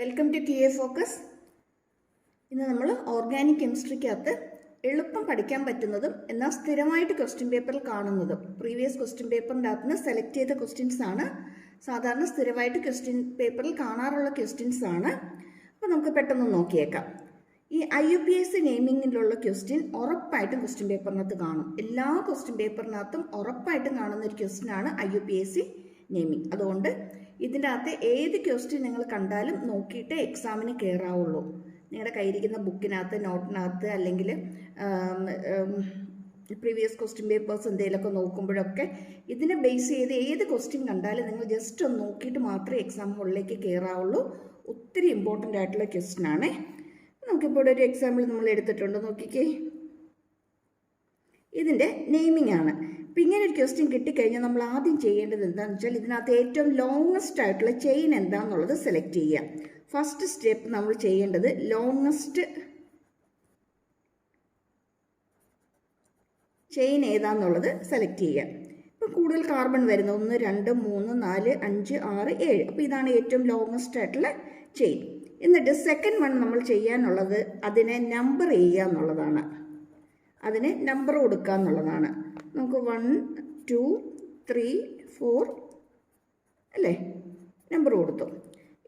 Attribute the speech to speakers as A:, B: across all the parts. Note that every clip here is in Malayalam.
A: Welcome to T A focus ഇന്ന് നമ്മൾ ഓർഗാനിക് കെമിസ്ട്രിക്കകത്ത് എളുപ്പം പഠിക്കാൻ പറ്റുന്നതും എന്നാൽ സ്ഥിരമായിട്ട് ക്വസ്റ്റ്യൻ പേപ്പറിൽ കാണുന്നതും. പ്രീവിയസ് ക്വസ്റ്റ്യൻ പേപ്പറിന്റെ അകത്ത് സെലക്ട് ചെയ്ത ക്വസ്റ്റ്യൻസ് ആണ്. സാധാരണ സ്ഥിരമായിട്ട് ക്വസ്റ്റ്യൻ പേപ്പറിൽ കാണാറുള്ള ക്വസ്റ്റ്യൻസ് ആണ്. അപ്പോൾ നമുക്ക് പെട്ടെന്ന് നോക്കിയേക്കാം. ഈ I U P A C നെയിമിങ്ങിലുള്ള question ഉറപ്പായിട്ടും ക്വസ്റ്റ്യൻ പേപ്പറിനകത്ത് കാണും. എല്ലാ ക്വസ്റ്റ്യൻ പേപ്പറിനകത്തും ഉറപ്പായിട്ടും കാണുന്ന ഒരു ക്വസ്റ്റ്യൻ ആണ് I U P S C naming അതുകൊണ്ട് ഇതിന്റെ അകത്ത് ഏത് ക്വസ്റ്റ്യൻ നിങ്ങൾ കണ്ടാലും നോക്കിയിട്ട് എക്സാമിന് കയറാവുള്ളൂ നിങ്ങളുടെ കയ്യിരിക്കുന്ന ബുക്കിനകത്ത് നോട്ടിനകത്ത് അല്ലെങ്കിൽ പ്രീവിയസ് ക്വസ്റ്റ്യൻ പേപ്പേഴ്സ് എന്തെങ്കിലുമൊക്കെ നോക്കുമ്പോഴൊക്കെ ഇതിനെ ബേസ് ചെയ്ത് ഏത് ക്വസ്റ്റ്യൻ കണ്ടാലും നിങ്ങൾ ജസ്റ്റ് ഒന്ന് നോക്കിയിട്ട് മാത്രമേ എക്സാം ഹോളിലേക്ക് കയറാവുള്ളൂ ഒത്തിരി ഇമ്പോർട്ടന്റ് ആയിട്ടുള്ള ക്വസ്റ്റ്യൻ ആണ്. നമുക്കിപ്പോൾ ഒരു എക്സാമ്പിൾ നമ്മൾ എടുത്തിട്ടുണ്ട്. നോക്കിക്കേ. ഇതിന്റെ നെയിമിംഗ് ആണ്. അപ്പം ഇങ്ങനെ ഒരു ക്വസ്റ്റ്യൻ കിട്ടിക്കഴിഞ്ഞാൽ നമ്മൾ ആദ്യം ചെയ്യേണ്ടത് എന്താണെന്ന് വെച്ചാൽ ഇതിനകത്ത് ഏറ്റവും ലോങ്ങസ്റ്റ് ആയിട്ടുള്ള ചെയിൻ എന്താണെന്നുള്ളത് സെലക്ട് ചെയ്യുക. ഫസ്റ്റ് സ്റ്റെപ്പ് നമ്മൾ ചെയ്യേണ്ടത് ലോങ്ങസ്റ്റ് ചെയിൻ ഏതാന്നുള്ളത് സെലക്ട് ചെയ്യുക. ഇപ്പം കൂടുതൽ കാർബൺ വരുന്നത് ഒന്ന് രണ്ട് മൂന്ന് നാല് അഞ്ച് ആറ് ഏഴ്. അപ്പോൾ ഇതാണ് ഏറ്റവും ലോങ്ങസ്റ്റ് ആയിട്ടുള്ള ചെയിൻ എന്നിട്ട് സെക്കൻഡ് വൺ നമ്മൾ ചെയ്യാനുള്ളത് അതിനെ നമ്പർ ചെയ്യുക എന്നുള്ളതാണ്. അതിന് നമ്പർ കൊടുക്കുക എന്നുള്ളതാണ്. നമുക്ക് വൺ ടു ത്രീ ഫോർ അല്ലേ? നമ്പർ കൊടുത്തു.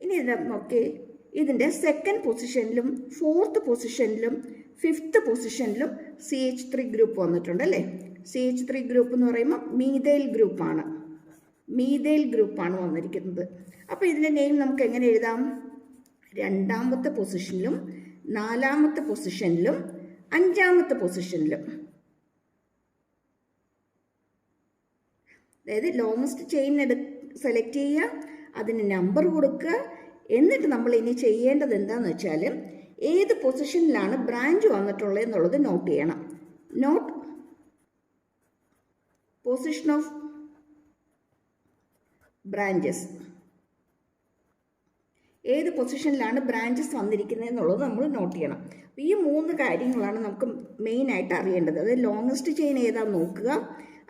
A: ഇനി ഇത് നോക്കി. ഇതിന്റെ സെക്കൻഡ് പൊസിഷനിലും ഫോർത്ത് പൊസിഷനിലും ഫിഫ്ത്ത് പൊസിഷനിലും സി എച്ച് ത്രീ ഗ്രൂപ്പ് വന്നിട്ടുണ്ട് അല്ലേ? സി എച്ച് ത്രീ ഗ്രൂപ്പ് എന്ന് പറയുമ്പോൾ മീതൈൽ ഗ്രൂപ്പാണ് മീതൈൽ ഗ്രൂപ്പാണ് വന്നിരിക്കുന്നത്. അപ്പോൾ ഇതിന്റെ നെയിം നമുക്ക് എങ്ങനെ എഴുതാം? രണ്ടാമത്തെ പൊസിഷനിലും നാലാമത്തെ പൊസിഷനിലും അഞ്ചാമത്തെ പൊസിഷനിലും അതായത് ലോങ്സ്റ്റ് ചെയിൻ എടു സെലക്ട് ചെയ്യുക അതിന് നമ്പർ കൊടുക്കുക. എന്നിട്ട് നമ്മൾ ഇനി ചെയ്യേണ്ടത് എന്താണെന്ന് വെച്ചാൽ ഏത് പൊസിഷനിലാണ് ബ്രാഞ്ച് വന്നിട്ടുള്ളത് എന്നുള്ളത് നോട്ട് ചെയ്യണം. നോട്ട് പൊസിഷൻ ഓഫ് ബ്രാഞ്ചസ് ഏത് പൊസിഷനിലാണ് ബ്രാഞ്ചസ് വന്നിരിക്കുന്നത് എന്നുള്ളത് നമ്മൾ നോട്ട് ചെയ്യണം. അപ്പോൾ ഈ മൂന്ന് കാര്യങ്ങളാണ് നമുക്ക് മെയിനായിട്ട് അറിയേണ്ടത്. അതായത് ലോങ്ങസ്റ്റ് ചെയിൻ ഏതാണെന്ന് നോക്കുക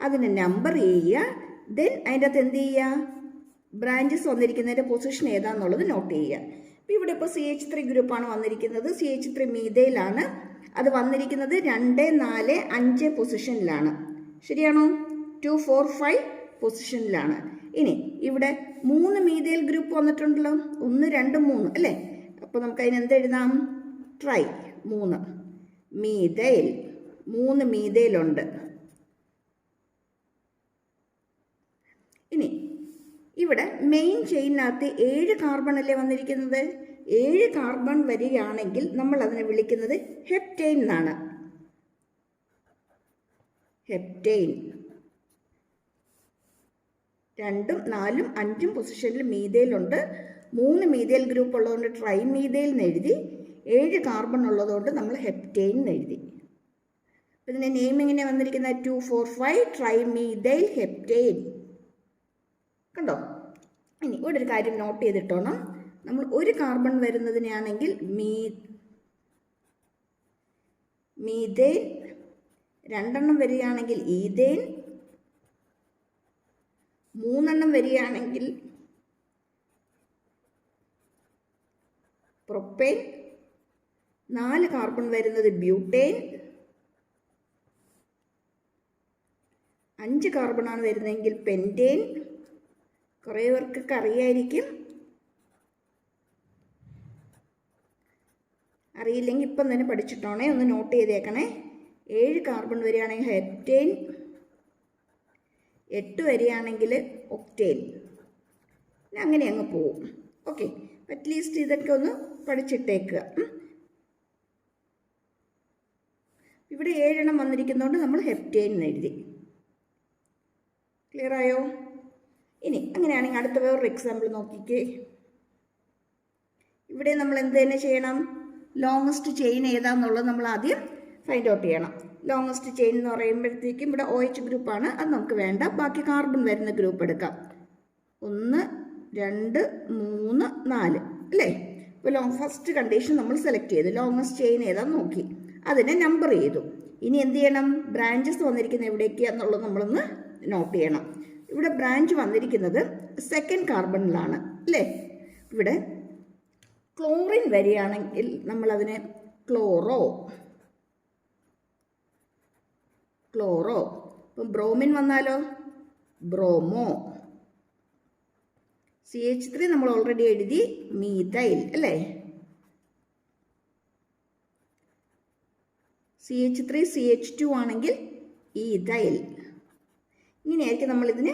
A: അതിന് നമ്പർ ചെയ്യുക ദെൻ അതിന്റെ അകത്ത് എന്ത് ചെയ്യുക? ബ്രാഞ്ചസ് വന്നിരിക്കുന്നതിന്റെ പൊസിഷൻ ഏതാന്നുള്ളത് നോട്ട് ചെയ്യുക. അപ്പോൾ ഇവിടെ ഇപ്പോൾ സി എച്ച് ത്രീ ഗ്രൂപ്പാണ് വന്നിരിക്കുന്നത്. സി എച്ച് ത്രീ മീതയിലാണ്. അത് വന്നിരിക്കുന്നത് രണ്ട് നാല് അഞ്ച് പൊസിഷനിലാണ് ശരിയാണോ? ടു ഫോർ ഫൈവ് പൊസിഷനിലാണ് ഇനി ഇവിടെ മൂന്ന് മീതയിൽ ഗ്രൂപ്പ് വന്നിട്ടുണ്ടല്ലോ. ഒന്ന് രണ്ട് മൂന്ന് അല്ലേ? അപ്പോൾ നമുക്ക് എഴുതാം? ട്രൈ മൂന്ന്. മീതയിൽ മൂന്ന് മീതയിലുണ്ട്. ഇനി ഇവിടെ മെയിൻ ചെയിനകത്ത് ഏഴ് കാർബൺ അല്ലേ വന്നിരിക്കുന്നത്? ഏഴ് കാർബൺ വരികയാണെങ്കിൽ നമ്മൾ അതിനെ വിളിക്കുന്നത് ഹെപ്റ്റൈൻ എന്നാണ്. ഹെപ്റ്റൈൻ രണ്ടും നാലും അഞ്ചും പൊസിഷനിൽ മീതയിലുണ്ട്. മൂന്ന് മീതയിൽ ഗ്രൂപ്പ് ഉള്ളതുകൊണ്ട് ട്രൈ മീതയിൽ എന്ന് എഴുതി ഏഴ് കാർബൺ ഉള്ളതുകൊണ്ട് നമ്മൾ ഹെപ്റ്റൈൻ എന്ന് എഴുതി. ഇതിന്റെ നെയിം എങ്ങനെ വന്നിരിക്കുന്ന two four five trimethyl heptyne കണ്ടോ? ഇനി ഇവിടെ ഒരു കാര്യം നോട്ട് ചെയ്തിട്ടോണം. നമ്മൾ ഒരു കാർബൺ വരുന്നതിനാണെങ്കിൽ മീ മീതൈൻ രണ്ടെണ്ണം വരികയാണെങ്കിൽ ഈതൈൻ മൂന്നെണ്ണം വരികയാണെങ്കിൽ പ്രൊപ്പേൻ നാല് കാർബൺ വരുന്നത് ബ്യൂട്ടേൻ അഞ്ച് കാർബണാണ് വരുന്നതെങ്കിൽ പെന്റേൻ കുറേ പേർക്കൊക്കെ അറിയായിരിക്കും. അറിയില്ലെങ്കിൽ ഇപ്പം തന്നെ പഠിച്ചിട്ടോണേ ഒന്ന് നോട്ട് ചെയ്തേക്കണേ. ഏഴ് കാർബൺ വരികയാണെങ്കിൽ ഹെപ്റ്റേൻ എട്ട് വരികയാണെങ്കിൽ ഒക്ടേൻ അങ്ങനെ അങ്ങ് പോവും. ഓക്കെ അറ്റ്ലീസ്റ്റ് ഇതൊക്കെ ഒന്ന് പഠിച്ചിട്ടേക്കുക. ഇവിടെ ഏഴെണ്ണം വന്നിരിക്കുന്നതുകൊണ്ട് നമ്മൾ ഹെപ്റ്റൈൻ എന്ന് എഴുതി. ക്ലിയർ ആയോ? ഇനി അങ്ങനെയാണെങ്കിൽ അടുത്ത വേറൊരു എക്സാമ്പിൾ നോക്കിക്കേ. ഇവിടെ നമ്മൾ എന്ത് തന്നെ ചെയ്യണം? ലോങ്ങസ്റ്റ് ചെയിൻ ഏതാന്നുള്ളത് നമ്മൾ ആദ്യം ഫൈൻഡ് ഔട്ട് ചെയ്യണം. ലോങ്ങസ്റ്റ് ചെയിൻ എന്ന് പറയുമ്പോഴത്തേക്കും ഇവിടെ ഒ എച്ച് ഗ്രൂപ്പാണ് അത് നമുക്ക് വേണ്ട. ബാക്കി കാർബൺ വരുന്ന ഗ്രൂപ്പ് എടുക്കാം. ഒന്ന് രണ്ട് മൂന്ന് നാല്. അല്ലേ? ഇപ്പോൾ ലോങ് ഫസ്റ്റ് കണ്ടീഷൻ നമ്മൾ സെലക്ട് ചെയ്തു. ലോങ്ങസ്റ്റ് ചെയിൻ ഏതാന്ന് നോക്കി. അതിനെ നമ്പർ ചെയ്തു. ഇനി എന്ത് ചെയ്യണം? ബ്രാഞ്ചസ് വന്നിരിക്കുന്ന എവിടേക്ക് എന്നുള്ളത് നമ്മളൊന്ന് നോട്ട് ചെയ്യണം. ഇവിടെ ബ്രാഞ്ച് വന്നിരിക്കുന്നത് സെക്കൻഡ് കാർബണിലാണ് അല്ലേ? ഇവിടെ ക്ലോറിൻ വരികയാണെങ്കിൽ നമ്മളതിനെ ക്ലോറോ ക്ലോറോ ഇപ്പം ബ്രോമിൻ വന്നാലോ? ബ്രോമോ സി എച്ച് ത്രീ നമ്മൾ ഓൾറെഡി എഴുതി മീതൈൽ അല്ലേ? C H three C H two ആണെങ്കിൽ ഈതൈൽ ഇങ്ങനെയായിരിക്കും നമ്മളിതിന്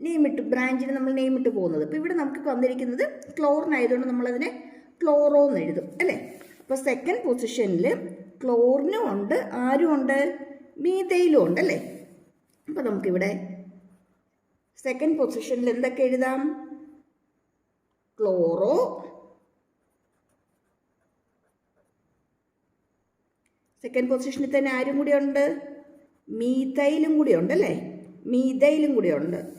A: നെയ്മിട്ട് ബ്രാഞ്ചിന് നമ്മൾ നെയ്മിട്ട് പോകുന്നത്. അപ്പോൾ ഇവിടെ നമുക്ക് വന്നിരിക്കുന്നത് ക്ലോറിൻ ആയതുകൊണ്ട് നമ്മളതിനെ ക്ലോറോ എന്ന് എഴുതും അല്ലേ? അപ്പോൾ സെക്കൻഡ് പൊസിഷനിൽ ക്ലോറിനും ഉണ്ട് ആരും ഉണ്ട്? മീതയിലും ഉണ്ട് അല്ലേ? അപ്പോൾ നമുക്കിവിടെ സെക്കൻഡ് പൊസിഷനിൽ എന്തൊക്കെ എഴുതാം? ക്ലോറോ സെക്കൻഡ് പൊസിഷനിൽ തന്നെ ആരും കൂടി ഉണ്ട്? മീതൈലും കൂടി ഉണ്ട് അല്ലേ? മീതയിലും കൂടി ഉണ്ട്.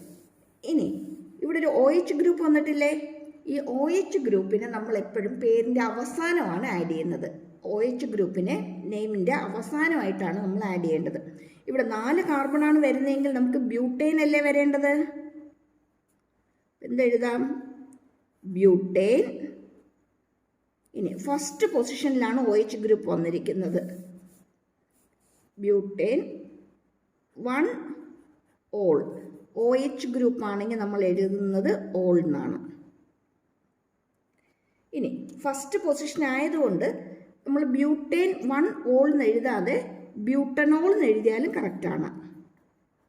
A: ഇനി ഇവിടെ ഒരു ഒ എച്ച് ഗ്രൂപ്പ് വന്നിട്ടില്ലേ? ഈ ഒ എച്ച് ഗ്രൂപ്പിനെ നമ്മൾ എപ്പോഴും പേരിന്റെ അവസാനമാണ് ആഡ് ചെയ്യുന്നത്. ഒ എച്ച് ഗ്രൂപ്പിനെ നെയിമിന്റെ അവസാനമായിട്ടാണ് നമ്മൾ ആഡ് ചെയ്യേണ്ടത്. ഇവിടെ നാല് കാർബണാണ് വരുന്നതെങ്കിൽ നമുക്ക് ബ്യൂട്ടേൻ അല്ലേ വരേണ്ടത്? എന്തെഴുതാം ബ്യൂട്ടേൻ ഇനി ഫസ്റ്റ് പൊസിഷനിലാണ് ഒ എച്ച് ഗ്രൂപ്പ് വന്നിരിക്കുന്നത്. Butane one ol O H group ആണെങ്കിൽ നമ്മൾ എഴുതുന്നത് ഓൾ എന്നാണ്. ഇനി ഫസ്റ്റ് പൊസിഷൻ ആയതുകൊണ്ട് നമ്മൾ ബ്യൂട്ടേൻ വൺ ഓൾ എന്ന് എഴുതാതെ ബ്യൂട്ടനോൾ എന്ന് എഴുതിയാലും കറക്റ്റാണ്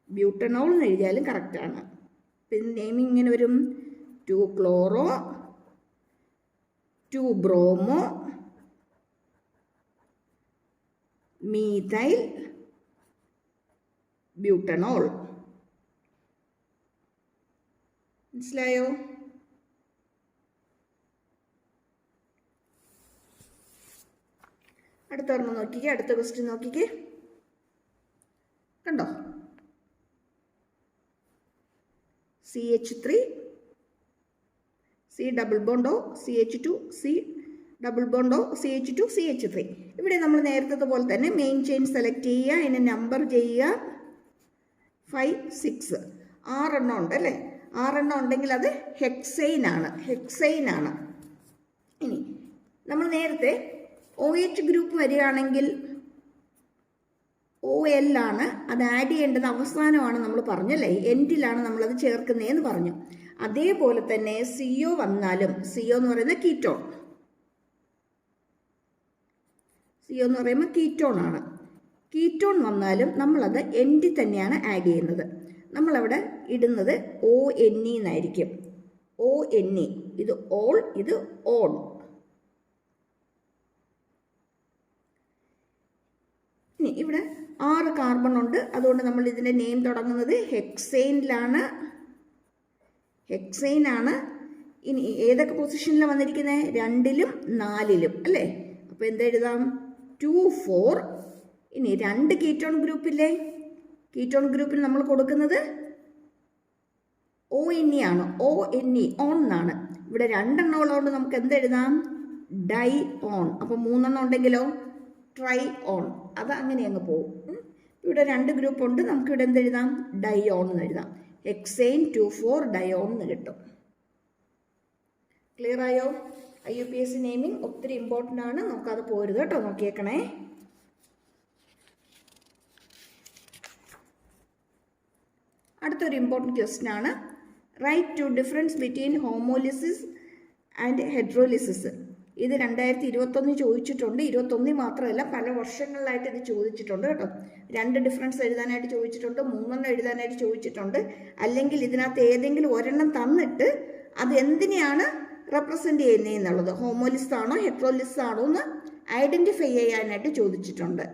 A: ബ്യൂട്ടനോൾ എന്ന് എഴുതിയാലും കറക്റ്റാണ് പിന്നെ നെയിമിങ് ഇങ്ങനെ വരും. Two chloro two bromo methyl butanol മനസ്സിലായോ? അടുത്ത ഓർമ്മ നോക്കിക്കേ അടുത്ത ക്വസ്റ്റ്യൻ നോക്കിക്കേ. കണ്ടോ? C H three C double ബോണ്ടോ C H two C double ബോണ്ടോ C H two C H three ഇവിടെ നമ്മൾ നേരത്തെ പോലെ തന്നെ മെയിൻ ചെയിൻ സെലക്ട് ചെയ്യുക അതിനെ നമ്പർ ചെയ്യുക. ഫൈവ് സിക്സ് ആറെണ്ണം ഉണ്ട് അല്ലേ? ആറെണ്ണം ഉണ്ടെങ്കിൽ അത് ഹെക്സൈൻ ആണ്. ഹെക്സൈൻ ആണ്. ഇനി നമ്മൾ നേരത്തെ ഒ എച്ച് ഗ്രൂപ്പ് വരികയാണെങ്കിൽ ഒ എൽ ആണ്. അത് ആഡ് ചെയ്യേണ്ടത് അവസാനമാണ് നമ്മൾ പറഞ്ഞല്ലേ എൻഡിലാണ് നമ്മളത് ചേർക്കുന്നതെന്ന് പറഞ്ഞു. അതേപോലെ തന്നെ സിഒ വന്നാലും സിഒ എന്ന് പറയുന്നത് കീറ്റോൺ സിഒ എന്ന് പറയുമ്പോൾ കീറ്റോൺ ആണ്. കീറ്റോൺ വന്നാലും നമ്മളത് എൻ ഡി തന്നെയാണ് ആഡ് ചെയ്യുന്നത്. നമ്മളവിടെ ഇടുന്നത് ഒ എൻ ഇ എന്നായിരിക്കും. ഒ എൻ ഇ ഇത് ഓൾ ഇത് ഓൺ ഇനി ഇവിടെ ആറ് കാർബൺ ഉണ്ട്. അതുകൊണ്ട് നമ്മൾ ഇതിന്റെ നെയിം തുടങ്ങുന്നത് ഹെക്സൈനിലാണ് ഹെക്സൈൻ ആണ്. ഇനി ഏതൊക്കെ പൊസിഷനിലാണ് വന്നിരിക്കുന്നത് രണ്ടിലും നാലിലും അല്ലേ? അപ്പോൾ എന്തെഴുതാം ടു ഫോർ ഇനി രണ്ട് കീറ്റോൺ ഗ്രൂപ്പില്ലേ കീറ്റോൺ ഗ്രൂപ്പിൽ നമ്മൾ കൊടുക്കുന്നത് ഒ എൻ ഇ ആണ്. ഒ എൻ ഇ ഓൺ എന്നാണ്. ഇവിടെ രണ്ടെണ്ണം ഉള്ളതുകൊണ്ട് നമുക്ക് എന്തെഴുതാം ഡൈ ഓൺ അപ്പോൾ മൂന്നെണ്ണം ഉണ്ടെങ്കിലോ? ട്രൈ ഓൺ അത് അങ്ങനെ അങ്ങ് പോകും ഇവിടെ രണ്ട് ഗ്രൂപ്പ് ഉണ്ട്. നമുക്ക് ഇവിടെ എന്തെഴുതാം ഡൈ ഓൺ എന്ന് എഴുതാം. Hexane two four di one എന്ന് കിട്ടും. ക്ലിയർ ആയോ? I U P S C naming ഒത്തിരി ഇമ്പോർട്ടന്റ് ആണ്. നോക്കാതെ പോരുത് കേട്ടോ നോക്കിയേക്കണേ. അടുത്തൊരു ഇമ്പോർട്ടന്റ് ക്വസ്റ്റ്യൻ ആണ്. Write two difference between homolysis and heterolysis ഇത് രണ്ടായിരത്തി ഇരുപത്തൊന്ന് ചോദിച്ചിട്ടുണ്ട്. ഇരുപത്തൊന്നിൽ മാത്രമല്ല പല വർഷങ്ങളിലായിട്ട് ഇത് ചോദിച്ചിട്ടുണ്ട് കേട്ടോ. രണ്ട് ഡിഫറൻസ് എഴുതാനായിട്ട് ചോദിച്ചിട്ടുണ്ട് മൂന്നെണ്ണം എഴുതാനായിട്ട് ചോദിച്ചിട്ടുണ്ട്. അല്ലെങ്കിൽ ഇതിനകത്ത് ഏതെങ്കിലും ഒരെണ്ണം തന്നിട്ട് അത് എന്തിനെയാണ് റെപ്രസെന്റ് ചെയ്യുന്നത് എന്നുള്ളത്. ഹോമോലിസ് ആണോ ഹെട്രോലിസ് ആണോ എന്ന് ഐഡന്റിഫൈ ചെയ്യാനായിട്ട് ചോദിച്ചിട്ടുണ്ട്.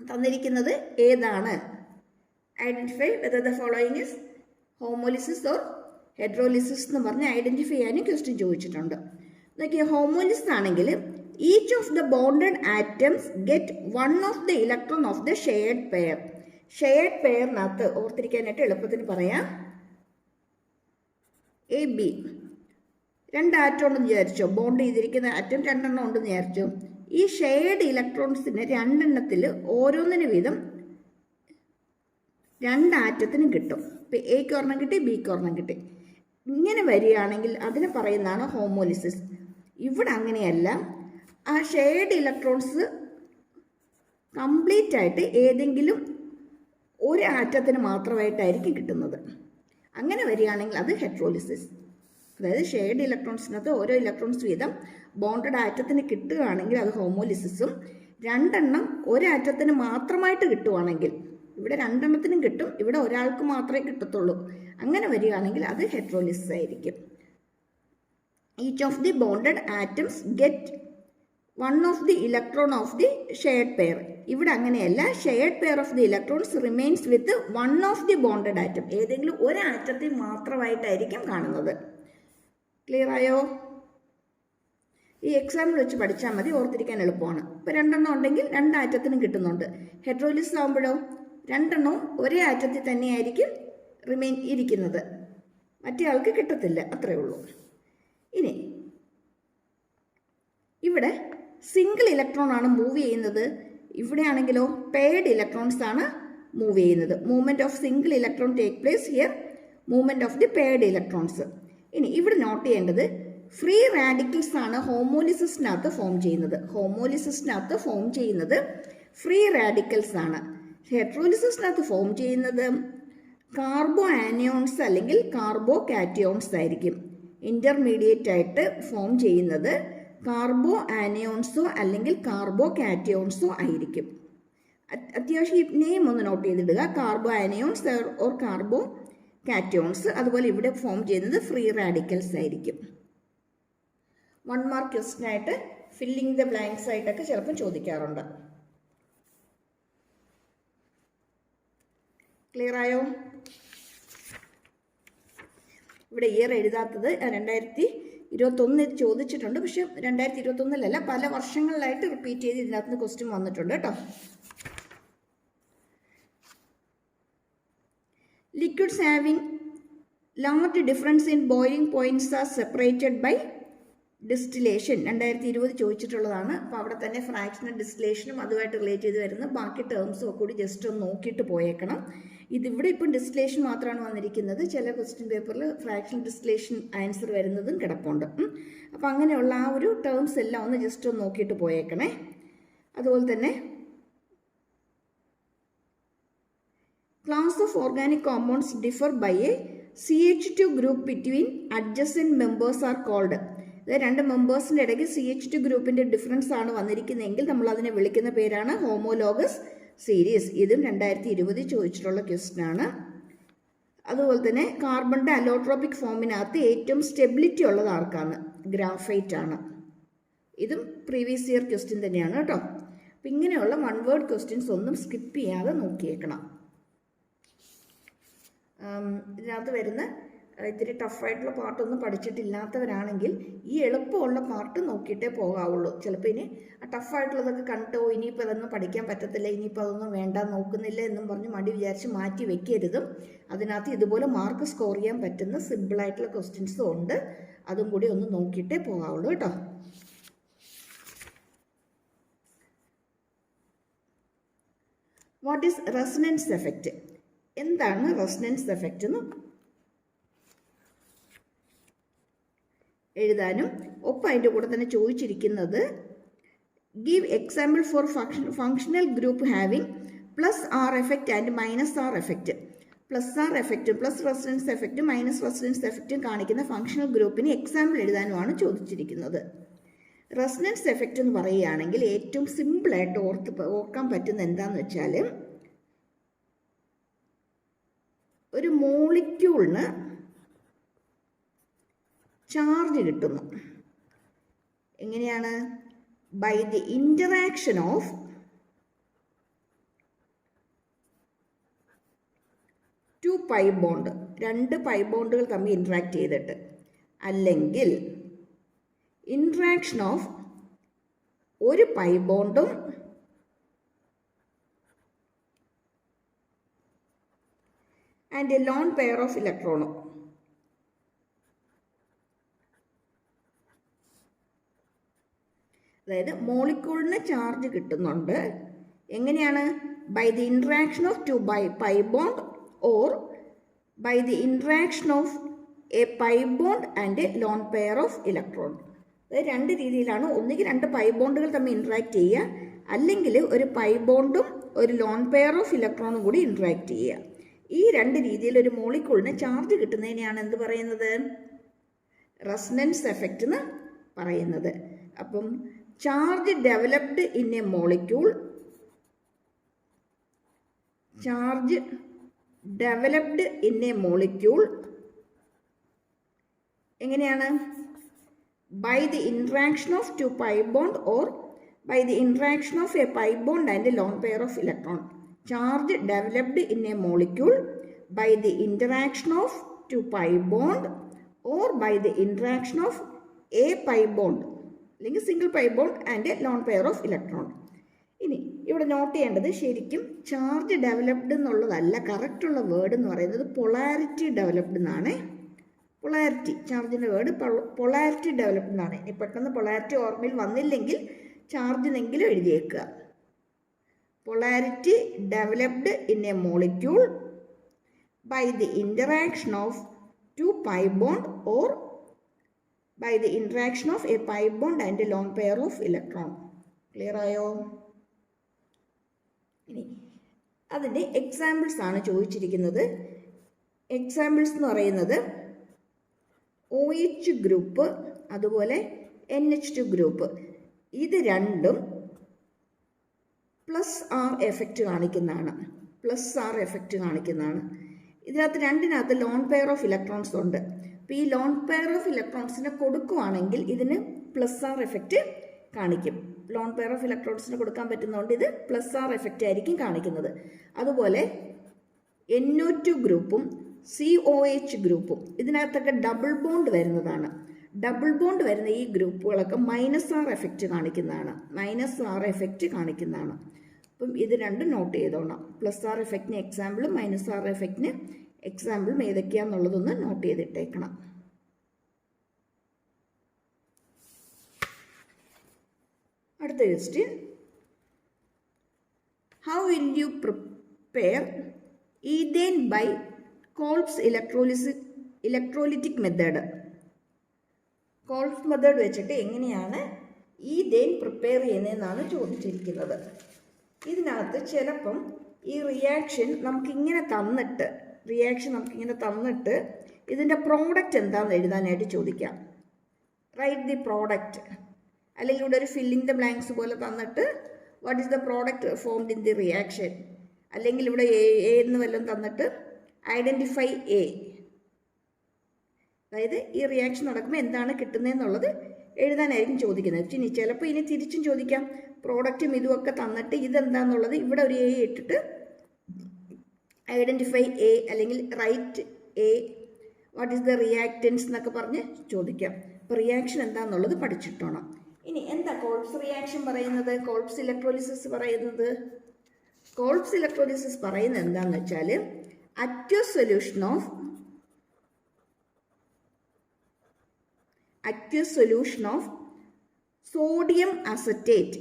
A: തന്നിരിക്കുന്നത് ഏതാണ്? Identify whether the following is homolysis or heterolysis എന്ന് പറഞ്ഞ് ഐഡന്റിഫൈ ചെയ്യാനും ക്വസ്റ്റ്യൻ ചോദിച്ചിട്ടുണ്ട്. നോക്കിയാൽ ഹോമോലിസിസ് ആണെങ്കിൽ each of the bonded atoms get one of the electron of the shared pair shared പെയറിനകത്ത് ഓർത്തിരിക്കാനായിട്ട് എളുപ്പത്തിന് പറയാം. എ ബി രണ്ട് ആറ്റം ഉണ്ടെന്ന് വിചാരിച്ചോ? ബോണ്ട് ചെയ്തിരിക്കുന്ന ആറ്റം രണ്ടെണ്ണം ഉണ്ടെന്ന് വിചാരിച്ചോ? ഈ ഷെയർഡ് ഇലക്ട്രോൺസിന് രണ്ടെണ്ണത്തിൽ ഓരോന്നിന് വീതം രണ്ട് ആറ്റത്തിന് കിട്ടും. ഇപ്പം എക്ക് ഒരെണ്ണം കിട്ടി ബിക്ക് ഒരെണ്ണം കിട്ടി. ഇങ്ങനെ വരികയാണെങ്കിൽ അതിന് പറയുന്നതാണ് ഹോമോലിസിസ് ഇവിടെ അങ്ങനെയല്ല. ആ ഷെയർഡ് ഇലക്ട്രോൺസ് കംപ്ലീറ്റ് ആയിട്ട് ഏതെങ്കിലും ഒരു ആറ്റത്തിന് മാത്രമായിട്ടായിരിക്കും കിട്ടുന്നത്. അങ്ങനെ വരികയാണെങ്കിൽ അത് ഹെട്രോലിസിസ് അതായത് ഷെയ്ഡ് ഇലക്ട്രോൺസിനകത്ത് ഓരോ ഇലക്ട്രോൺസ് വീതം ബോണ്ടഡ് ആറ്റത്തിന് കിട്ടുകയാണെങ്കിൽ അത് ഹോമോലിസിസും രണ്ടെണ്ണം ഒരു ആറ്റത്തിന് മാത്രമായിട്ട് കിട്ടുവാണെങ്കിൽ ഇവിടെ രണ്ടെണ്ണത്തിനും കിട്ടും ഇവിടെ ഒരാൾക്ക് മാത്രമേ കിട്ടത്തുള്ളൂ. അങ്ങനെ വരികയാണെങ്കിൽ അത് ഹെട്രോലിസിസ് ആയിരിക്കും. Each of the bonded atoms get one of the electron of the shared pair ഇവിടെ അങ്ങനെയല്ല shared pair of the electrons remains with one of the bonded atom ഏതെങ്കിലും ഒരു ആറ്റത്തിൽ മാത്രമായിട്ടായിരിക്കും കാണുന്നത്. ക്ലിയർ ആയോ? ഈ എക്സാമ്പിൾ വെച്ച് പഠിച്ചാൽ മതി ഓർത്തിരിക്കാൻ എളുപ്പമാണ്. ഇപ്പോൾ രണ്ടെണ്ണം ഉണ്ടെങ്കിൽ രണ്ട് ആറ്റത്തിനും കിട്ടുന്നുണ്ട്. ഹെഡ്രോലിസ് ആകുമ്പോഴോ രണ്ടെണ്ണവും ഒരേ ആറ്റത്തിൽ തന്നെയായിരിക്കും റിമെയിൻ ഇരിക്കുന്നത്. മറ്റേ ആൾക്ക് കിട്ടത്തില്ല അത്രയേ ഉള്ളൂ. ഇനി ഇവിടെ സിംഗിൾ ഇലക്ട്രോൺ ആണ് മൂവ് ചെയ്യുന്നത്. ഇവിടെയാണെങ്കിലോ പെയർഡ് ഇലക്ട്രോൺസ് ആണ് മൂവ് ചെയ്യുന്നത്. Movement of single electron take place here movement of the paired electrons ഇനി ഇവിടെ നോട്ട് ചെയ്യേണ്ടത് ഫ്രീ റാഡിക്കൽസ് ആണ് ഹോമോലിസിസിനകത്ത് ഫോം ചെയ്യുന്നത്. ഹോമോലിസിസിനകത്ത് ഫോം ചെയ്യുന്നത് ഫ്രീ റാഡിക്കൽസ് ആണ്. ഹെട്രോലിസിസിനകത്ത് ഫോം ചെയ്യുന്നത് കാർബോ ആനിയോൺസ് അല്ലെങ്കിൽ കാർബോ കാറ്റിയോൺസ് ആയിരിക്കും. ഇന്റർമീഡിയറ്റ് ആയിട്ട് ഫോം ചെയ്യുന്നത് കാർബോ ആനിയോൺസോ അല്ലെങ്കിൽ കാർബോ കാറ്റിയോൺസോ ആയിരിക്കും. അത്- അത്യാവശ്യം ഈ നെയിം ഒന്ന് note ചെയ്തിടുക. Carbo anions or carbo cations അതുപോലെ ഇവിടെ ഫോം ചെയ്യുന്നത് ഫ്രീ റാഡിക്കൽസ് ആയിരിക്കും. വൺ മാർക്ക് ക്വസ്റ്റ്യൻ ആയിട്ട് ഫില്ലിംഗ് ദ ബ്ലാങ്ക്സ് ആയിട്ടൊക്കെ ചിലപ്പം ചോദിക്കാറുണ്ട്. ക്ലിയർ ആയോ? ഇവിടെ ഇയർ എഴുതാത്തത് രണ്ടായിരത്തി ഇരുപത്തൊന്നിൽ ചോദിച്ചിട്ടുണ്ട്. പക്ഷെ രണ്ടായിരത്തി ഇരുപത്തൊന്നിലല്ല പല വർഷങ്ങളിലായിട്ട് റിപ്പീറ്റ് ചെയ്ത് ഇതിനകത്ത് നിന്ന് ക്വസ്റ്റ്യൻ വന്നിട്ടുണ്ട് കേട്ടോ. Liquids having large difference in boiling points are separated by distillation രണ്ടായിരത്തി ഇരുപത് ചോദിച്ചിട്ടുള്ളതാണ്. അപ്പോൾ അവിടെ തന്നെ ഫ്രാക്ഷണൽ ഡിസ്റ്റിലേഷനും അതുമായിട്ട് റിലേറ്റ് ചെയ്ത് വരുന്ന ബാക്കി ടേംസും കൂടി ജസ്റ്റ് ഒന്ന് നോക്കിയിട്ട് പോയേക്കണം. ഇതിവിടെ ഇപ്പം ഡിസ്റ്റിലേഷൻ മാത്രമാണ് വന്നിരിക്കുന്നത്. ചില ക്വസ്റ്റ്യൻ പേപ്പറിൽ ഫ്രാക്ഷണൽ ഡിസ്റ്റിലേഷൻ ആൻസർ വരുന്നതും കിടപ്പുണ്ട്. അപ്പോൾ അങ്ങനെയുള്ള ആ ഒരു ടേംസ് എല്ലാം ഒന്ന് ജസ്റ്റ് ഒന്ന് നോക്കിയിട്ട് പോയേക്കണേ. അതുപോലെ തന്നെ Class of organic compounds differ by a CH2 group between adjacent members are called. ഇത് രണ്ട് മെമ്പേഴ്സിന്റെ ഇടയ്ക്ക് സി എച്ച് ടു ഗ്രൂപ്പിന്റെ ഡിഫറൻസ് ആണ് വന്നിരിക്കുന്നതെങ്കിൽ നമ്മൾ അതിനെ വിളിക്കുന്ന പേരാണ് ഹോമോലോഗസ് സീരീസ് ഇതും രണ്ടായിരത്തി ഇരുപതിൽ ചോദിച്ചിട്ടുള്ള ക്വസ്റ്റ്യൻ ആണ്. അതുപോലെ തന്നെ കാർബണിന്റെ അലോട്രോപിക് ഫോമിനകത്ത് ഏറ്റവും സ്റ്റെബിലിറ്റി ഉള്ളത് ആർക്കാണ്? ഗ്രാഫൈറ്റ് ആണ്. ഇതും പ്രീവിയസ് ഇയർ ക്വസ്റ്റ്യൻ തന്നെയാണ് കേട്ടോ. അപ്പം ഇങ്ങനെയുള്ള വൺ വേർഡ് ക്വസ്റ്റ്യൻസ് ഒന്നും സ്കിപ്പ് ചെയ്യാതെ നോക്കിയേക്കണം. ഇതിനകത്ത് വരുന്ന ഇത്തിരി ടഫായിട്ടുള്ള പാട്ടൊന്നും പഠിച്ചിട്ടില്ലാത്തവരാണെങ്കിൽ ഈ എളുപ്പമുള്ള പാട്ട് നോക്കിയിട്ടേ പോകാവുള്ളൂ. ചിലപ്പോൾ ഇനി ആ ടഫായിട്ടുള്ളതൊക്കെ കണ്ടോ ഇനിയിപ്പോൾ അതൊന്നും പഠിക്കാൻ പറ്റത്തില്ല ഇനിയിപ്പോൾ അതൊന്നും വേണ്ട നോക്കുന്നില്ല എന്നും പറഞ്ഞ് മടി വിചാരിച്ച് മാറ്റി വെക്കരുതും. അതിനകത്ത് ഇതുപോലെ മാർക്ക് സ്കോർ ചെയ്യാൻ പറ്റുന്ന സിമ്പിളായിട്ടുള്ള ക്വസ്റ്റ്യൻസും ഉണ്ട്. അതും കൂടി ഒന്ന് നോക്കിയിട്ടേ പോകാവുള്ളൂ കേട്ടോ. വാട്ട് ഈസ് റെസനൻസ് എഫക്റ്റ് എന്താണ് റെസനൻസ് എഫക്റ്റ് എന്ന്? എഴുതാനും ഒപ്പം അതിന്റെ കൂടെ തന്നെ ചോദിച്ചിരിക്കുന്നത് give example for function functional group having plus R effect and minus R effect plus R എഫക്റ്റും പ്ലസ് റെസിഡൻസ് എഫക്റ്റും മൈനസ് റെസിഡൻസ് എഫക്റ്റും കാണിക്കുന്ന ഫങ്ഷണൽ ഗ്രൂപ്പിന് എക്സാമ്പിൾ എഴുതാനുമാണ് ചോദിച്ചിരിക്കുന്നത്. റെസിഡൻസ് എഫക്റ്റ് എന്ന് പറയുകയാണെങ്കിൽ ഏറ്റവും സിമ്പിളായിട്ട് ഓർത്ത് ഓർക്കാൻ പറ്റുന്ന എന്താണെന്ന് വെച്ചാൽ ഒരു മോളിക്യൂളിന് ചാർജ് കിട്ടുന്നു. എങ്ങനെയാണ്? By the interaction of two pi bond രണ്ട് പൈ ബോണ്ടുകൾ തമ്മിൽ ഇൻട്രാക്ട് ചെയ്തിട്ട്. അല്ലെങ്കിൽ ഇൻട്രാക്ഷൻ ഓഫ് ഒരു pi ബോണ്ടും and a lone pair of ഇലക്ട്രോണും അതായത് മോളിക്യൂളിന് ചാർജ് കിട്ടുന്നുണ്ട്. എങ്ങനെയാണ്? By the interaction of two by pi bond or by the interaction of a pi bond and a lone pair of electron അതായത് രണ്ട് രീതിയിലാണ്. ഒന്നുകിൽ രണ്ട് പൈ ബോണ്ടുകൾ തമ്മിൽ ഇൻട്രാക്ട് ചെയ്യുക അല്ലെങ്കിൽ ഒരു പൈ ബോണ്ടും ഒരു ലോൺ പെയർ ഓഫ് ഇലക്ട്രോണും കൂടി ഇൻട്രാക്ട് ചെയ്യുക. ഈ രണ്ട് രീതിയിൽ ഒരു മോളിക്കൂളിന് ചാർജ് കിട്ടുന്നതിനെയാണ് എന്ത് പറയുന്നത്? റെസനൻസ് എഫക്റ്റ് എന്ന് പറയുന്നത്. അപ്പം charge developed in a molecule charge developed in a molecule എങ്ങനെയാണ്? By the interaction of two pi bond or by the interaction of a pi bond and lone pair of electron charge developed in a molecule by the interaction of two pi bond or by the interaction of a pi bond അല്ലെങ്കിൽ single pi bond and a lone pair of electron ഇനി ഇവിടെ നോട്ട് ചെയ്യേണ്ടത് ശരിക്കും ചാർജ് ഡെവലപ്ഡ് എന്നുള്ളതല്ല കറക്റ്റുള്ള വേർഡ് എന്ന് പറയുന്നത് പൊളാരിറ്റി ഡെവലപ്ഡ് എന്നാണ്. പൊളാരിറ്റി ചാർജിന്റെ വേർഡ് പൊളാരിറ്റി ഡെവലപ്ഡ് എന്നാണ്. ഇനി പെട്ടെന്ന് പൊളാരിറ്റി ഓർമ്മയിൽ വന്നില്ലെങ്കിൽ ചാർജിനെങ്കിലും എഴുതിയേക്കുക. Polarity developed in a molecule by the interaction of two pi bond or by the interaction of a pi bond and a lone pair of electron clear ആയോ? ഇനി അതിന്റെ എക്സാമ്പിൾസ് ആണ് ചോദിച്ചിരിക്കുന്നത്. എക്സാമ്പിൾസ് എന്ന് പറയുന്നത് ഒ എച്ച് ഗ്രൂപ്പ് അതുപോലെ എൻ എച്ച് ടു ഗ്രൂപ്പ് ഇത് രണ്ടും പ്ലസ് ആർ എഫക്റ്റ് കാണിക്കുന്നതാണ്. പ്ലസ് ആർ എഫക്റ്റ് കാണിക്കുന്നതാണ്. ഇതിനകത്ത് രണ്ടിനകത്ത് ലോൺ പെയർ ഓഫ് ഇലക്ട്രോൺസ് ഉണ്ട്. അപ്പോൾ ഈ ലോൺ പെയർ ഓഫ് ഇലക്ട്രോൺസിനെ കൊടുക്കുവാണെങ്കിൽ ഇതിന് പ്ലസ് ആർ എഫക്റ്റ് കാണിക്കും. ലോൺ പെയർ ഓഫ് ഇലക്ട്രോൺസിന് കൊടുക്കാൻ പറ്റുന്നതുകൊണ്ട് ഇത് പ്ലസ് ആർ എഫക്റ്റ് ആയിരിക്കും കാണിക്കുന്നത്. അതുപോലെ എൻ ഒ ടു ഗ്രൂപ്പും സി ഒ എച്ച് ഗ്രൂപ്പും ഇതിനകത്തൊക്കെ ഡബിൾ ബോണ്ട് വരുന്നതാണ്. ഡബിൾ ബോണ്ട് വരുന്ന ഈ ഗ്രൂപ്പുകളൊക്കെ മൈനസ് ആർ എഫക്റ്റ് കാണിക്കുന്നതാണ്. മൈനസ് ആർ എഫക്റ്റ് കാണിക്കുന്നതാണ്. അപ്പം ഇത് രണ്ടും നോട്ട് ചെയ്തോണം. പ്ലസ് ആർ എഫക്റ്റിന് എക്സാമ്പിളും മൈനസ് ആർ എഫക്റ്റിന് എക്സാമ്പിളും ഏതൊക്കെയാണെന്നുള്ളതൊന്ന് നോട്ട് ചെയ്തിട്ടേക്കണം. അടുത്ത question how will you prepare ethane by Kolbe's electrolysis electrolytic method Kolbe's method വെച്ചിട്ട് എങ്ങനെയാണ് ഈ ദെയിൻ പ്രിപ്പയർ ചെയ്യുന്നതെന്നാണ് ചോദിച്ചിരിക്കുന്നത്. ഇതിനകത്ത് ചിലപ്പം ഈ റിയാക്ഷൻ നമുക്കിങ്ങനെ തന്നിട്ട് റിയാക്ഷൻ നമുക്കിങ്ങനെ തന്നിട്ട് ഇതിന്റെ പ്രോഡക്റ്റ് എന്താണെന്ന് എഴുതാനായിട്ട് ചോദിക്കാം. റൈറ്റ് ദി പ്രോഡക്റ്റ് അല്ലെങ്കിൽ ഇവിടെ ഒരു ഫില്ലിംഗ് ദ ബ്ലാങ്ക്സ് പോലെ തന്നിട്ട് what is the product formed in the reaction അല്ലെങ്കിൽ ഇവിടെ എ എന്ന് വല്ലതും തന്നിട്ട് ഐഡന്റിഫൈ എ അതായത് ഈ റിയാക്ഷൻ നടക്കുമ്പോൾ എന്താണ് കിട്ടുന്നതെന്നുള്ളത് എഴുതാനായിരിക്കും ചോദിക്കുന്നത്. ഇനി ചിലപ്പോൾ ഇനി തിരിച്ചും ചോദിക്കാം. പ്രോഡക്റ്റും ഇതുമൊക്കെ തന്നിട്ട് ഇതെന്താന്നുള്ളത് ഇവിടെ ഒരു എ ഇട്ടിട്ട് ഐഡന്റിഫൈ എ അല്ലെങ്കിൽ write A what is the reactants എന്നൊക്കെ പറഞ്ഞ് ചോദിക്കാം. അപ്പോൾ റിയാക്ഷൻ എന്താണെന്നുള്ളത് പഠിച്ചിട്ടോണം. ഇനി എന്താ കോൾപ്സ് റിയാക്ഷൻ പറയുന്നത്? കോൾപ്സ് ഇലക്ട്രോലിസിസ് പറയുന്നത്? കോൾപ്സ് ഇലക്ട്രോലിസിസ് പറയുന്നത് എന്താണെന്ന് വെച്ചാൽ aqua solution of aqueous solution of sodium acetate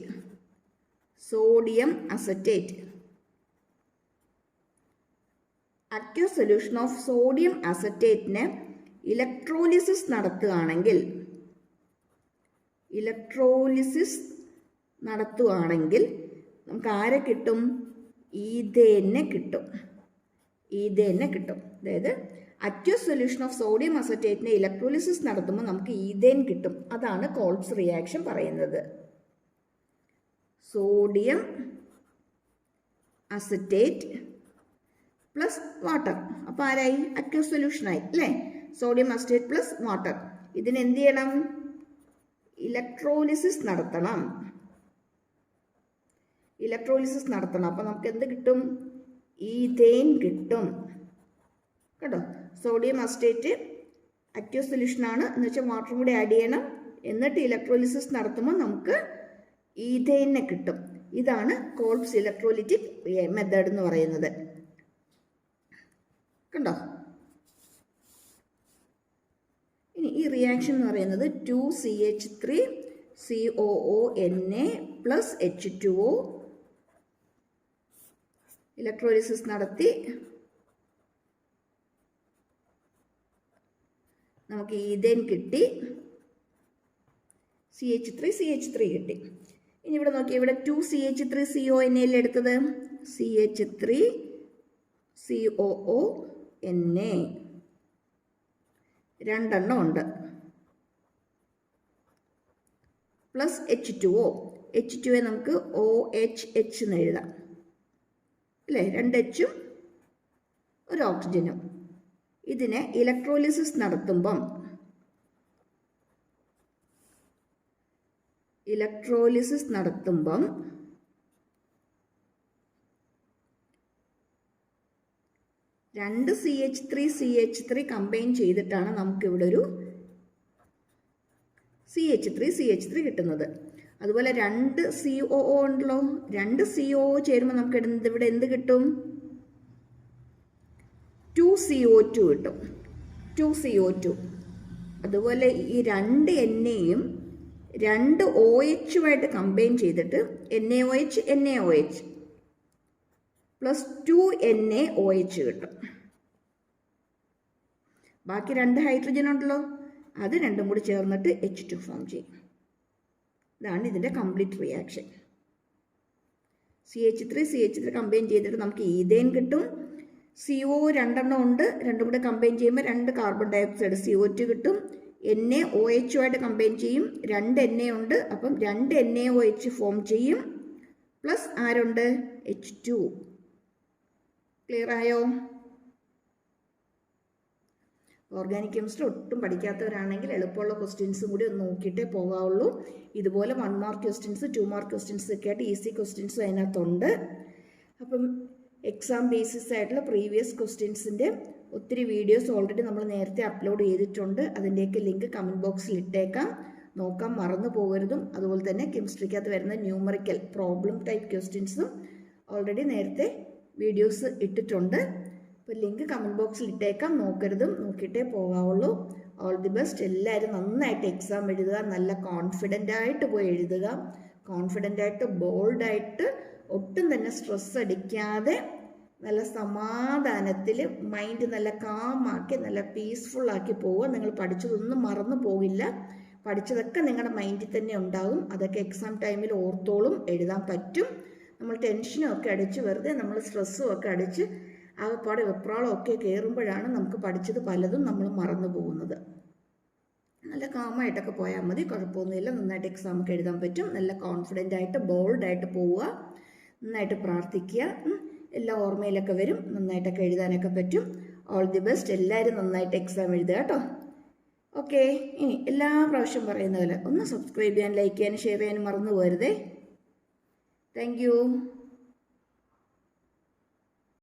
A: sodium acetate aqueous solution of sodium acetate-നെ ഇലക്ട്രോലിസിസ് നടത്തുകയാണെങ്കിൽ ഇലക്ട്രോലിസിസ് നടത്തുകയാണെങ്കിൽ നമുക്ക് ആരെ കിട്ടും ഈതേനെ കിട്ടും ഈതേനെ കിട്ടും അതായത് അക്വസ് സൊല്യൂഷൻ ഓഫ് സോഡിയം അസറ്റേറ്റിനെ ഇലക്ട്രോലിസിസ് നടത്തുമ്പോൾ നമുക്ക് ഈതേൻ കിട്ടും. അതാണ് കോൾസ് റിയാക്ഷൻ പറയുന്നത്. Sodium acetate plus water. അപ്പോൾ ആരായി? അക്വസ് സൊല്യൂഷനായി അല്ലേ? Sodium acetate plus water. ഇതിന് എന്ത് ചെയ്യണം? ഇലക്ട്രോലിസിസ് നടത്തണം. ഇലക്ട്രോലിസിസ് നടത്തണം. അപ്പോൾ നമുക്ക് എന്ത് കിട്ടും? ഈതേൻ കിട്ടും. കേട്ടോ. സോഡിയം അസ്റ്റേറ്റ് അക്യൂസ് സൊല്യൂഷൻ ആണ്. എന്ന് വെച്ചാൽ വാട്ടറും കൂടി ആഡ് ചെയ്യണം. എന്നിട്ട് ഇലക്ട്രോലിസിസ് നടത്തുമ്പോൾ നമുക്ക് ഈഥേനെ കിട്ടും. ഇതാണ് കോൾപ്സ് ഇലക്ട്രോലിറ്റിക് മെത്തേഡ് എന്ന് പറയുന്നത്. കണ്ടോ? ഇനി ഈ റിയാക്ഷൻ എന്ന് പറയുന്നത് two C H three C O O N A plus H two O electrolysis നടത്തി നമുക്ക് ഈതേൻ കിട്ടി. C H three C H three കിട്ടി. ഇനി ഇവിടെ നോക്കി ഇവിടെ two C H three C O N L എടുത്തത്? C H three C O O N A രണ്ടെണ്ണം ഉണ്ട്. Plus H two O H two A നമുക്ക് ഒ എച്ച് എച്ച് എന്ന് എഴുതാം. അല്ലേ? രണ്ട് എച്ചും ഒരു ഓക്സിജനും ഇതിനെ ഇലക്ട്രോലിസിസ് നടത്തുമ്പം. ഇലക്ട്രോലിസിസ് നടത്തുമ്പം രണ്ട് C H three C H three combine ചെയ്തിട്ടാണ് നമുക്കിവിടെ ഒരു C H three C H three കിട്ടുന്നത്. അതുപോലെ രണ്ട് സി ഒ ഉണ്ടല്ലോ. രണ്ട് സി ഒ ചേരുമ്പോൾ നമുക്ക് ഇവിടെ എന്ത് കിട്ടും? ടു സി ഒ ടു കിട്ടും. ടു സി ഒ ടു അതുപോലെ ഈ രണ്ട് എൻ എയും രണ്ട് ഒ എച്ചുമായിട്ട് കമ്പൈൻ ചെയ്തിട്ട് N A O H N A O H plus two N A O H കിട്ടും. ബാക്കി രണ്ട് ഹൈഡ്രജൻ ഉണ്ടല്ലോ. അത് രണ്ടും കൂടി ചേർന്നിട്ട് എച്ച് ടു ഫോം ചെയ്യും. ഇതാണ് ഇതിന്റെ complete reaction C H three C H three combine ചെയ്തിട്ട് നമുക്ക് ഈതേൻ കിട്ടും. സി ഒ രണ്ടെണ്ണം ഉണ്ട്. രണ്ടും കൂടെ കമ്പൈൻ ചെയ്യുമ്പോൾ രണ്ട് carbon dioxide C O two കിട്ടും. എൻ എ ഒ എച്ച് ആയിട്ട് കമ്പൈൻ ചെയ്യും. രണ്ട് എൻ എ ഉണ്ട്. അപ്പം രണ്ട് N A O H form ചെയ്യും. പ്ലസ് ആരുണ്ട്? എച്ച് ടു ക്ലിയർ ആയോ? ഓർഗാനിക് കെമിസ്ട്രി ഒട്ടും പഠിക്കാത്തവരാണെങ്കിൽ എളുപ്പമുള്ള ക്വസ്റ്റ്യൻസും കൂടി ഒന്ന് നോക്കിയിട്ടേ പോകാവുള്ളൂ. ഇതുപോലെ one mark questions two mark questions ഒക്കെ ആയിട്ട് ഈസി ക്വസ്റ്റ്യൻസും അതിനകത്തുണ്ട്. അപ്പം എക്സാം ബേസിസ് ആയിട്ടുള്ള പ്രീവിയസ് ക്വസ്റ്റ്യൻസിന്റെ ഒത്തിരി വീഡിയോസ് ഓൾറെഡി നമ്മൾ നേരത്തെ അപ്ലോഡ് ചെയ്തിട്ടുണ്ട്. അതിന്റെയൊക്കെ ലിങ്ക് കമന്റ് ബോക്സിൽ ഇട്ടേക്കാം. നോക്കാൻ മറന്നു പോകരുതും. അതുപോലെ തന്നെ കെമിസ്ട്രിക്കകത്ത് വരുന്ന ന്യൂമറിക്കൽ പ്രോബ്ലം ടൈപ്പ് ക്വസ്റ്റ്യൻസും ഓൾറെഡി നേരത്തെ വീഡിയോസ് ഇട്ടിട്ടുണ്ട്. അപ്പോൾ ലിങ്ക് കമന്റ് ബോക്സിൽ ഇട്ടേക്കാം. നോക്കരുതും. നോക്കിയിട്ടേ പോകാവുള്ളൂ. ഓൾ ദി ബെസ്റ്റ് എല്ലാവരും നന്നായിട്ട് എക്സാം എഴുതുക. നല്ല കോൺഫിഡന്റ് ആയിട്ട് പോയി എഴുതുക. കോൺഫിഡന്റ് ആയിട്ട് ബോൾഡായിട്ട് ഒട്ടും തന്നെ സ്ട്രെസ് അടിക്കാതെ നല്ല സമാധാനത്തിൽ മൈൻഡ് നല്ല കാമാക്കി നല്ല പീസ്ഫുള്ളാക്കി പോവുക. നിങ്ങൾ പഠിച്ചതൊന്നും മറന്നു പോകില്ല പഠിച്ചതൊക്കെ നിങ്ങളുടെ മൈൻഡിൽ തന്നെ ഉണ്ടാകും അതൊക്കെ എക്സാം ടൈമിൽ ഓർത്തോളും എഴുതാൻ പറ്റും. നമ്മൾ ടെൻഷനും ഒക്കെ അടിച്ച് വെറുതെ നമ്മൾ സ്ട്രെസ്സും ഒക്കെ അടിച്ച് ആകപ്പാടെ വെപ്രാളം ഒക്കെ കയറുമ്പോഴാണ് നമുക്ക് പഠിച്ചത് പലതും നമ്മൾ മറന്നു പോകുന്നത്. നല്ല കാമായിട്ടൊക്കെ പോയാൽ മതി. കുഴപ്പമൊന്നുമില്ല. നന്നായിട്ട് എക്സാം ഒക്കെ എഴുതാൻ പറ്റും. നല്ല കോൺഫിഡന്റ് ആയിട്ട് ബോൾഡായിട്ട് പോവുക. നന്നായിട്ട് പ്രാർത്ഥിക്കുക. എല്ലാം ഓർമ്മയിലൊക്കെ വരും. നന്നായിട്ടൊക്കെ എഴുതാനൊക്കെ പറ്റും. ഓൾ ദി ബെസ്റ്റ് എല്ലാവരും നന്നായിട്ട് എക്സാം എഴുതുക കേട്ടോ. ഓക്കെ ഇനി എല്ലാ പ്രാവശ്യം പറയുന്ന പോലെ ഒന്ന് സബ്സ്ക്രൈബ് ചെയ്യാൻ ലൈക്ക് ചെയ്യാനും ഷെയർ ചെയ്യാനും മറന്നു പോരുതേ താങ്ക്